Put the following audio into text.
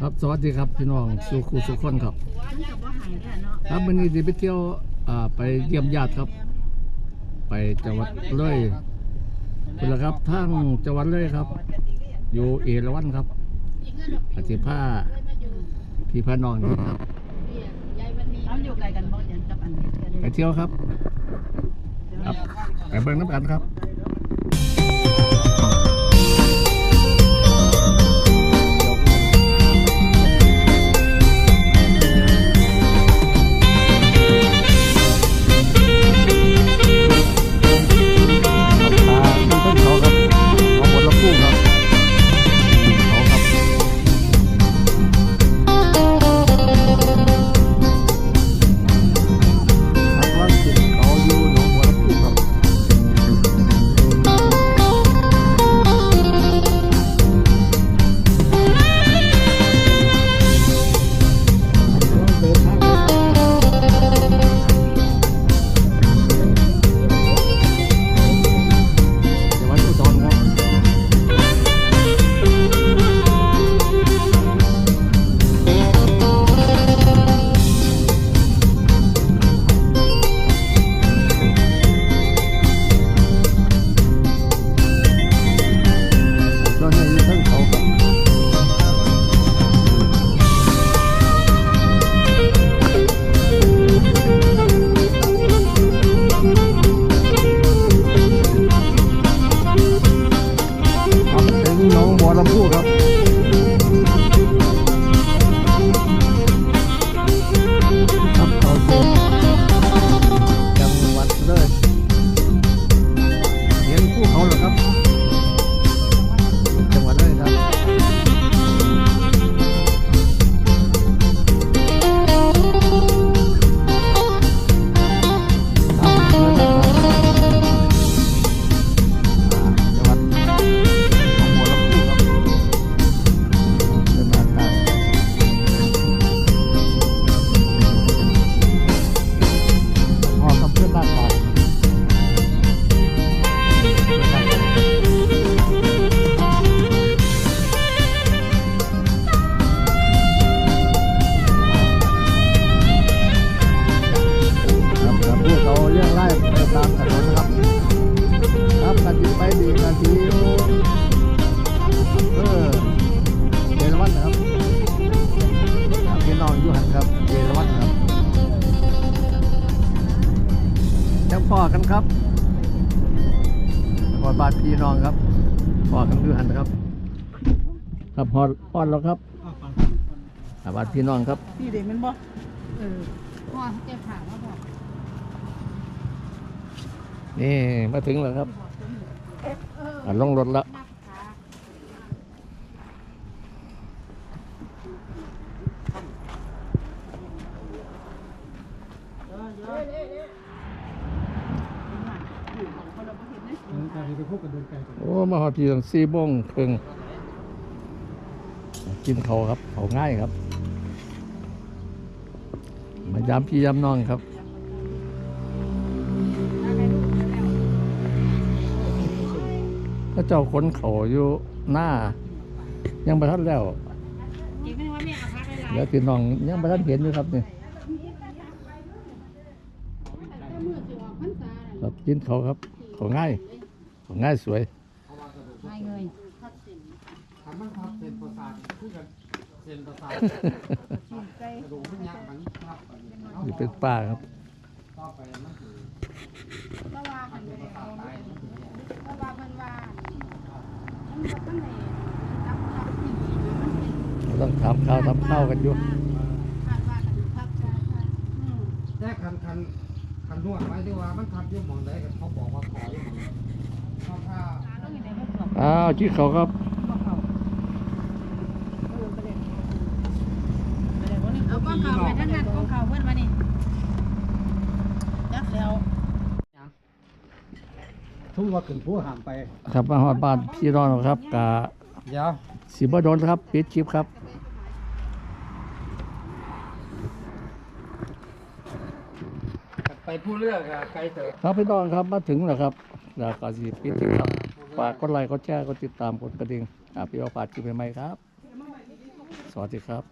ครับสวัสดีครับพี่น้องสู่ครูสุขคนครับ ครับวันนี้จะไปเที่ยวอ่าไปเยี่ยมญาติครับ ไปจังหวัดเลยเป็นละครับทางจังหวัดเลยครับ อยู่เอราวัณครับอาทิผ้าพี่พานองนี่ครับเขาอยู่ไกลกันบ่ยังกับอันไปเที่ยวครับ ครับไปเบิ่งน้ำกันครับ อกันครับพอดบาดพี่น้องครับพอกันอยู่หันครับ ครับพอดพอดแล้วครับอ่าบาดพี่น้องครับนี่เด็กมันบ่เออพ่อเจ็บขาว่าบอกนี่มาถึงแล้วครับอะลงรถแล้ว นักขาโอ้ มาหอดพี่ตั้งสี่โมงครึ่งกินเขาครับเขาง่ายครับ มายามพี่ยามน้องครับพระเจ้าขนเขาอยู่หน้า ยังประทันแล้วแม่เอาพักหลายเดี๋ยวพี่น้องยังประทันเห็นอยู่ครับนี่ครับกินเขาครับเขาง่าย เขาง่ายสวยไม่เงยทำมันครับเส้นประสาทคือกันเส้นประสาทกระดูกมันยักมันครับอยู่เป็นป่าครับ ต่อไปมันคือก็ว่ากันไปเอาก็ว่าเพิ่นว่ามันบ่ทันได้จับจับที่มันเป็น ต้องทำข้าวทำข้าวกันอยู่คาดว่ากันพักจ้าค่ะอืมแค่คันคันคันนวดไว้ที่ว่ามันทับอยู่หมองใดกันเขาบอกว่าขออยู่หมองนั้นเขาถ้า ต้องอยู่ในมื อสอบอ้าวชี้เขาครับเอาก้อนเข่าไปทั้งนั้นก้อนเข่าเพิ่นว่านี่จักแล้วทุ่มว่าขึ้นผู้หามไปครับมาหอดบ้านพี่น้องแล้วครับกะเดี๋ยวสีบโดนครับปิดคลิปครับไปผู้เลือกอะไกลเถอะครับพี่น้องครับมาถึงแล้วครับแล้วก็สิปิดคลิปครับ ฝากกดไลค์กดแชร์กดติดตามกดกระดิ่งอ่าพี่ว่าฝากคลิปไหมครับ สวัสดีครับ